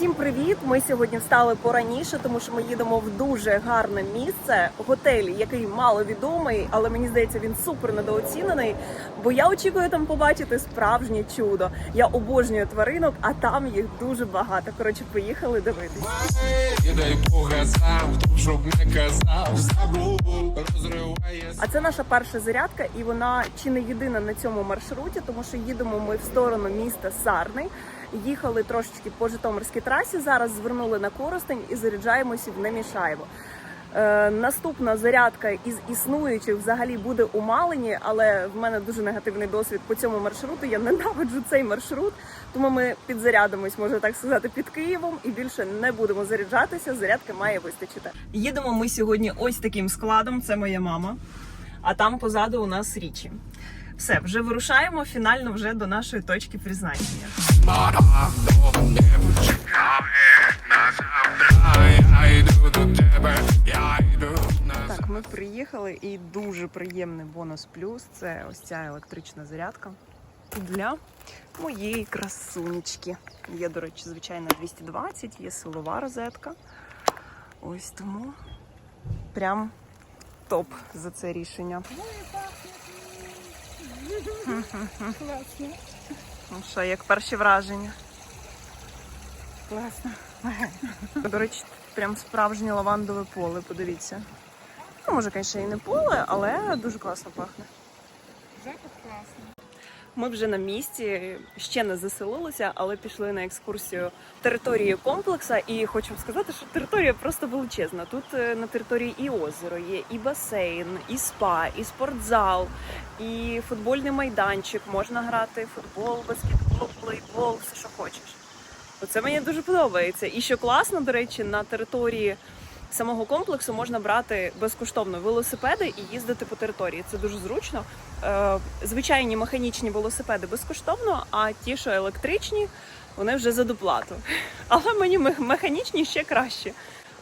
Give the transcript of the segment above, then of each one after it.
Всім привіт! Ми сьогодні встали пораніше, тому що ми їдемо в дуже гарне місце. Готель, який маловідомий, але мені здається, він супер недооцінений. Бо я очікую там побачити справжнє чудо. Я обожнюю тваринок, а там їх дуже багато. Коротше, поїхали дивитись. А це наша перша зарядка, і вона чи не єдина на цьому маршруті, тому що їдемо ми в сторону міста Сарни. Їхали трошечки по Житомирській трасі. Зараз звернули на Коростень і заряджаємося в Немішаєво. Е, наступна зарядка із існуючих взагалі буде у Малині, але в мене дуже негативний досвід по цьому маршруту. Я ненавиджу цей маршрут, тому ми підзарядимось, можна так сказати, під Києвом і більше не будемо заряджатися. Зарядки має вистачити. Їдемо ми сьогодні ось таким складом. Це моя мама. А там позаду у нас річі. Все, вже вирушаємо фінально вже до нашої точки призначення. Так, ми приїхали і дуже приємний бонус плюс це ось ця електрична зарядка для моєї красунечки. Є, до речі, звичайно, 220, є силова розетка. Ось тому прям топ за це рішення. Класно. Ну що, як перші враження? Класно. До речі, прям справжнє лавандове поле, подивіться. Ну, може, звісно, і не поле, але дуже класно пахне. Запах класний. Ми вже на місці, ще не заселилися, але пішли на екскурсію території комплексу. І хочу сказати, що територія просто величезна. Тут е, на території і озеро є, і басейн, і спа, і спортзал, і футбольний майданчик. Можна грати футбол, баскетбол, волейбол, все, що хочеш. Оце мені дуже подобається. І що класно, до речі, на території самого комплексу можна брати безкоштовно велосипеди і їздити по території. Це дуже зручно. Е, Звичайні механічні велосипеди безкоштовно, а ті, що електричні, вони вже за доплату. Але мені механічні ще краще.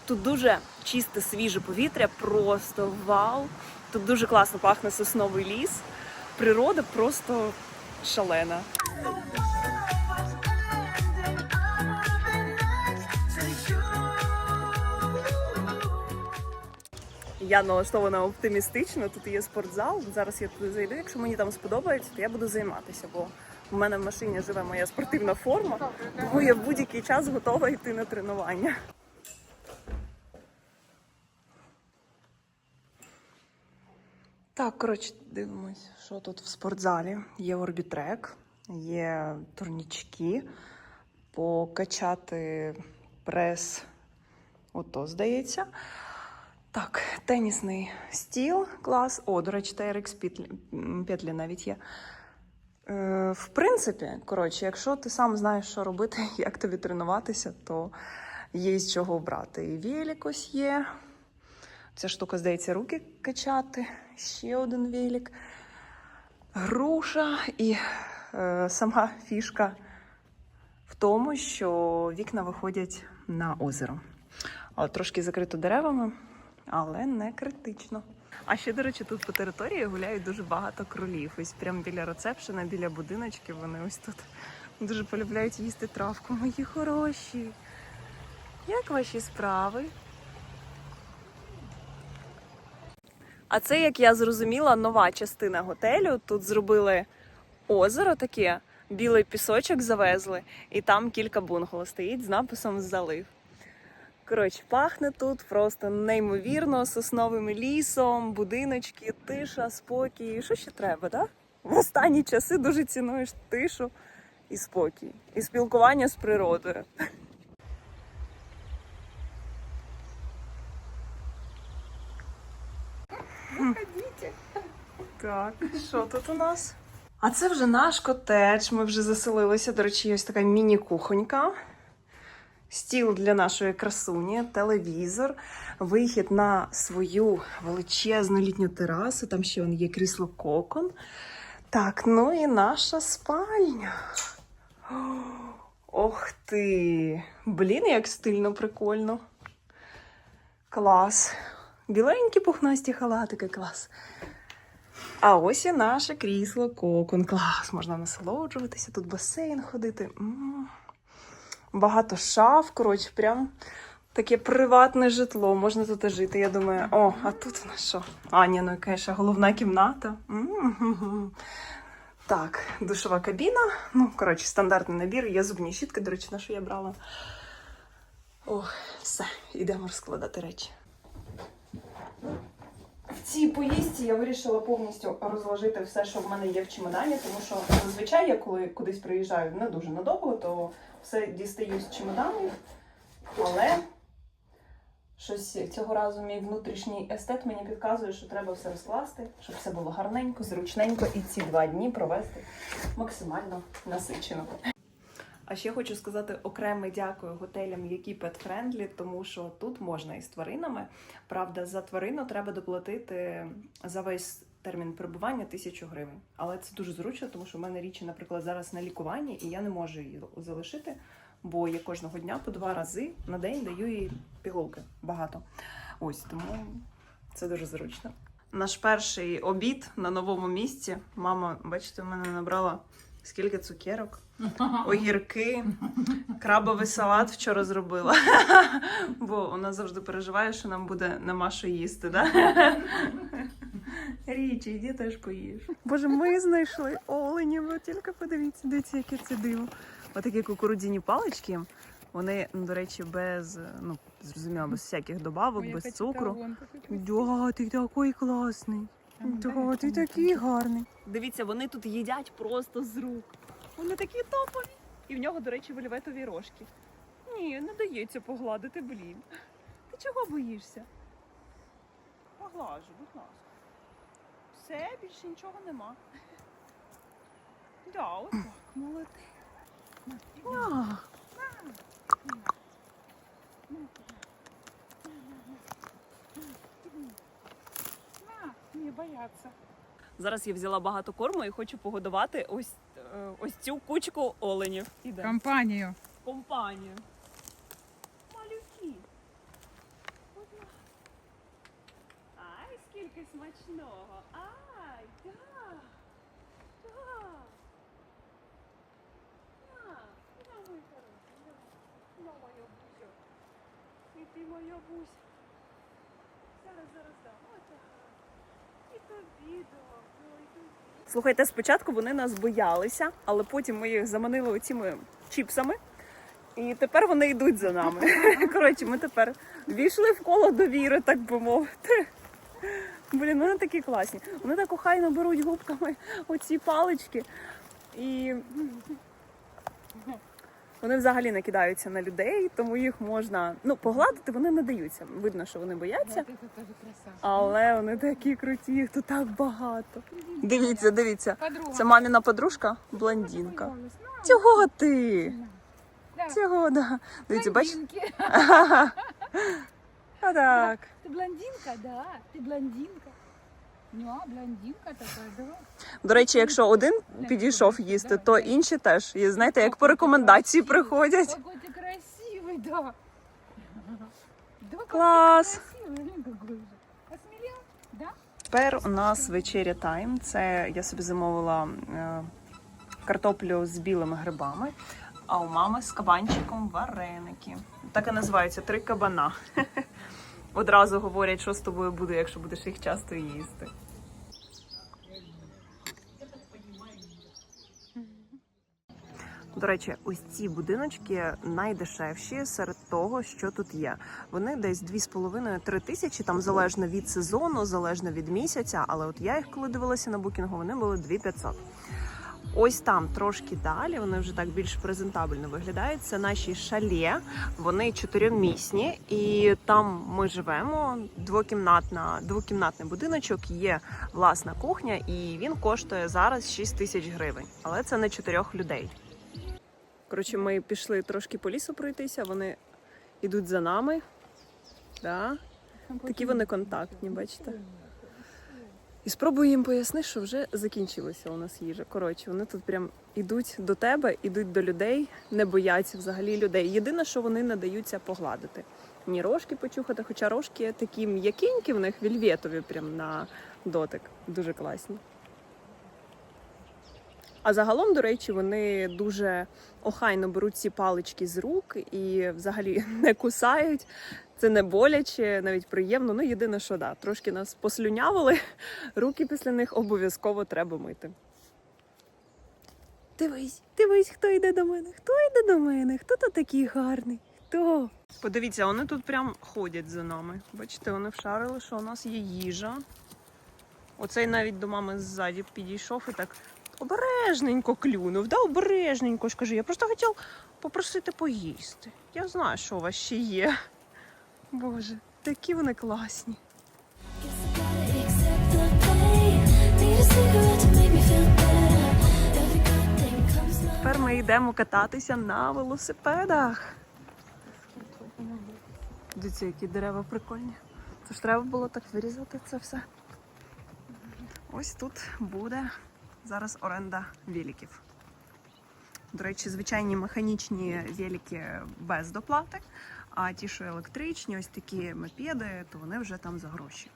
Тут дуже чисте, свіже повітря, просто вау. Тут дуже класно пахне сосновий ліс. Природа просто шалена. Я налаштована оптимістично. Тут є спортзал. Зараз я туди зайду. Якщо мені там сподобається, то я буду займатися, бо в мене в машині живе моя спортивна форма, тому я в будь-який час готова йти на тренування. Так, коротше, дивимось, що тут в спортзалі. Є орбітрек, є турнічки, покачати прес. Ото, здається. Так, тенісний стіл, клас. О, до речі, TRX петлі, навіть є. Е, в принципі, коротше, якщо ти сам знаєш, що робити, як тобі тренуватися, то є з чого обрати. І велик ось є. Ця штука, здається, руки качати. Ще один велик. Груша і е, сама фішка в тому, що вікна виходять на озеро. Але трошки закрито деревами, але не критично. А ще, до речі, тут по території гуляють дуже багато кролів. Ось прямо біля рецепшена, біля будиночків. Вони ось тут дуже полюбляють їсти травку. Мої хороші. Як ваші справи? А це, як я зрозуміла, нова частина готелю. Тут зробили озеро таке, білий пісочок завезли, і там кілька бунгало стоїть з написом залив. Коротше, пахне тут просто неймовірно сосновим лісом, будиночки, тиша, спокій. Що ще треба, так? В останні часи дуже цінуєш тишу і спокій, і спілкування з природою. Ходите. Так, що тут у нас? А це вже наш котедж. Ми вже заселилися. До речі, ось така міні-кухонька. Стіл для нашої красуні, телевізор, вихід на свою величезну літню терасу. Там ще є крісло кокон. Так, ну і наша спальня. Ох ти! Блін, як стильно, прикольно. Клас. Біленькі пухнасті халатики, клас. А ось і наше крісло кокон. Клас, можна насолоджуватися, тут басейн ходити. М. багато шаф. Коротше, прям таке приватне житло. Можна тут жити. Я думаю, о, а тут нас що? А, ну яка ще головна кімната. Так, душова кабіна. Ну, коротше, стандартний набір. Є зубні щітки, до речі, на що я брала. Ох, все, йдемо розкладати речі. Цій поїздці я вирішила повністю розложити все, що в мене є в чемодані, тому що зазвичай я коли кудись приїжджаю не дуже надовго, то все дістаю з чемоданів. Але щось цього разу мій внутрішній естет мені підказує, що треба все розкласти, щоб все було гарненько, зручненько і ці два дні провести максимально насичено. А ще хочу сказати окреме дякую готелям, які pet-friendly, тому що тут можна із тваринами. Правда, за тварину треба доплатити за весь термін перебування тисячу гривень. Але це дуже зручно, тому що в мене річі, наприклад, зараз на лікуванні, і я не можу її залишити, бо я кожного дня по два рази на день даю їй пігулки багато. Ось тому це дуже зручно. Наш перший обід на новому місці. Мама, бачите, в мене набрала скільки цукерок, огірки, крабовий салат вчора зробила. Бо вона завжди переживає, що нам буде нема що їсти, да? Річі, йди теж поїж. Боже, ми знайшли оленів. Тільки подивіться, дивіться, яке це диво. Отакі кукурудзяні палички. Вони, ну, до речі, без, ну, зрозуміло, без всяких добавок, без цукру. Да, ти такий класний. Да, ти такий гарний. Дивіться, вони тут їдять просто з рук. Вони такі топові. І в нього, до речі, вельветові рожки. Ні, не дається погладити, блін. Ти чого боїшся? Поглажу, будь ласка. Все, більше нічого нема. Да, отак, молодець. А, Не бояться. Зараз я взяла багато корму і хочу погодувати ось, е, ось цю кучку оленів. Іде. Компанію. Компанію. Малюки. Ай, скільки смачного. Ай, да. Да. На, мой хороший, на. Буся. І ти моя буся. Зараз, зараз дам. Отак. І тобі дам. Ой, тобі. Слухайте, спочатку вони нас боялися, але потім ми їх заманили оціми чіпсами. І тепер вони йдуть за нами. Коротше, ми тепер війшли в коло довіри, так би мовити. Блін, вони такі класні. Вони так охайно беруть губками оці палички. І вони взагалі не кидаються на людей, тому їх можна ну, погладити, вони не даються. Видно, що вони бояться. Вот это тоже красавчик. Але вони такі круті, їх тут так багато. Дивіться, дивіться. Подруга. Це маміна подружка, блондинка. Боялась. На, Цього ти. да. Цього, да. Дивіться, бачите? Блондинки. А так. Ты блондинка, да? Ты блондинка. Ну, а блондинка такая, да? До речі, якщо один підійшов їсти, то інші теж. І знаєте, як по рекомендації приходять. Какой ты красивый, да. Да, какой ты Класс. красивый, блин, какой же. Осмелел, да? Тепер у нас вечеря тайм. Це я собі замовила е, картоплю з білими грибами, а у мами з кабанчиком вареники. Так і називаються три кабана. Одразу говорять, що з тобою буде, якщо будеш їх часто їсти. До речі, ось ці будиночки найдешевші серед того, що тут є. Вони десь 2,5-3 тисячі, там залежно від сезону, залежно від місяця. Але от я їх коли дивилася на букінгу, вони були 2500. Ось там трошки далі, вони вже так більш презентабельно виглядають. Це наші шале, вони чотиримісні, і там ми живемо. Двокімнатна, двокімнатний будиночок, є власна кухня, і він коштує зараз 6 тисяч гривень. Але це на чотирьох людей. Коротше, ми пішли трошки по лісу пройтися, вони йдуть за нами. Да? Такі вони контактні, бачите? І спробую їм пояснити, що вже закінчилася у нас їжа. Коротше, вони тут прям ідуть до тебе, ідуть до людей, не бояться взагалі людей. Єдине, що вони не даються погладити. Ні рожки почухати, хоча рожки такі м'якенькі, в них вільветові прям на дотик. Дуже класні. А загалом, до речі, вони дуже охайно беруть ці палички з рук і взагалі не кусають. Це не боляче, навіть приємно. Ну, єдине, що да, трошки нас послюнявили. Руки після них обов'язково треба мити. Дивись, дивись, хто йде до мене. Хто йде до мене? Хто тут такий гарний? Хто? Подивіться, вони тут прям ходять за нами. Бачите, вони вшарили, що у нас є їжа. Оцей навіть до мами ззаді підійшов і так обережненько клюнув. Да, обережненько ж кажу. Я просто хотів попросити поїсти. Я знаю, що у вас ще є. Боже, такі вони класні. Тепер ми йдемо кататися на велосипедах. Дивіться, які дерева прикольні. Це ж треба було так вирізати це все. Ось тут буде зараз оренда великів. До речі, звичайні механічні велики без доплати, а ті, що електричні, ось такі мопеди, то вони вже там за гроші.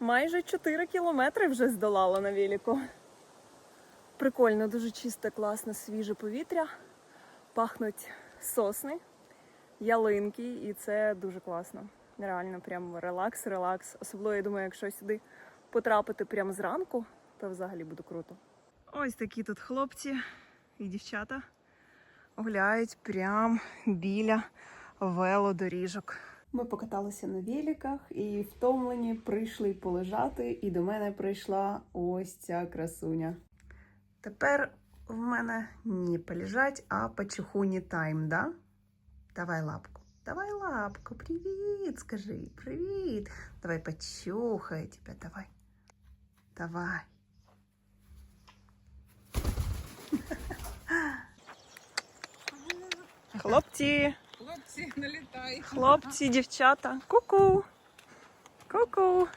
Майже 4 кілометри вже здолала на велику. Прикольно, дуже чисте, класне, свіже повітря. Пахнуть сосни, ялинки, і це дуже класно. Реально, прям релакс, релакс. Особливо, я думаю, якщо сюди потрапити прямо зранку, то взагалі буде круто. Ось такі тут хлопці і дівчата гуляють прямо біля велодоріжок. Ми покаталися на великах і втомлені прийшли полежати, і до мене прийшла ось ця красуня. Тепер в мене не полежать, а почухуні тайм, да? Давай лапку. Давай лапку. Привіт, скажи. Привіт. Давай почухаю тебе, давай. Давай. Хлопці. Хлопці, налітай. Хлопці, дівчата, ку-ку. Ку-ку.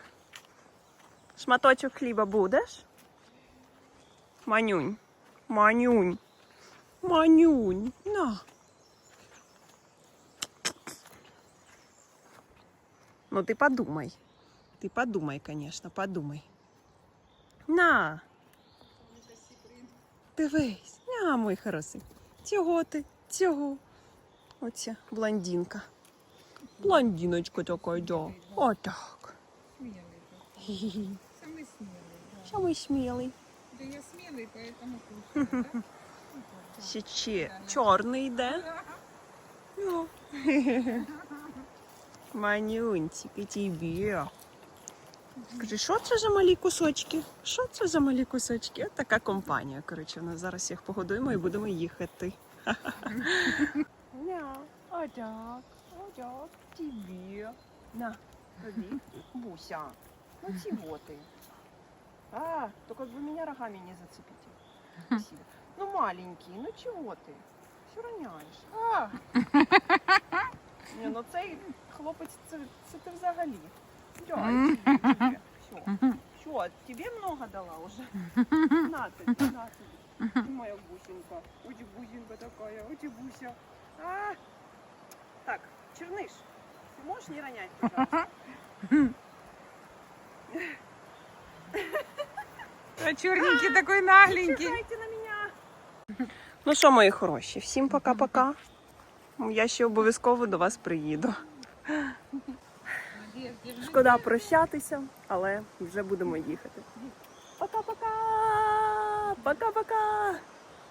Шматочок хліба будеш? Манюнь. Манюнь. Манюнь. На. Ну ти подумай. Ти подумай, конечно, подумай. На. Дивись. На, мой хороший. Цього ти, цього. Оця блондинка. Блондиночка така, да. Отак. Самый смелый. Да. Самий смілий. Да я смелый, поэтому кушаю. да? Ще че чорний йде. Ну. Манюнчик, і тобі. Скажи, що це за малі кусочки? Що це за малі кусочки? От така компанія. Коротше, нас зараз їх погодуємо і будемо їхати. Ня, отак, отак, тобі. На, тобі, Буся. Ну чего ты? А, только бы меня рогами не зацепите. Спасибо. Ну маленький, ну чего ты? Все роняєш. А! Ні, ну цей хлопець, це, це ти взагалі. Дякую тобі. Все. Що, тебе много дала уже? На тобі, на тобі. Ти моя бусинка. Ой, бусинка такая, ой, буся. А! Так, Черныш, ты можешь не ронять, пожалуйста? А такий нагленький. Чекайте на мене. Ну що, мої хороші, всім пока-пока. Я ще обов'язково до вас приїду. Шкода прощатися, але вже будемо їхати. Пока-пока! Пока-пока!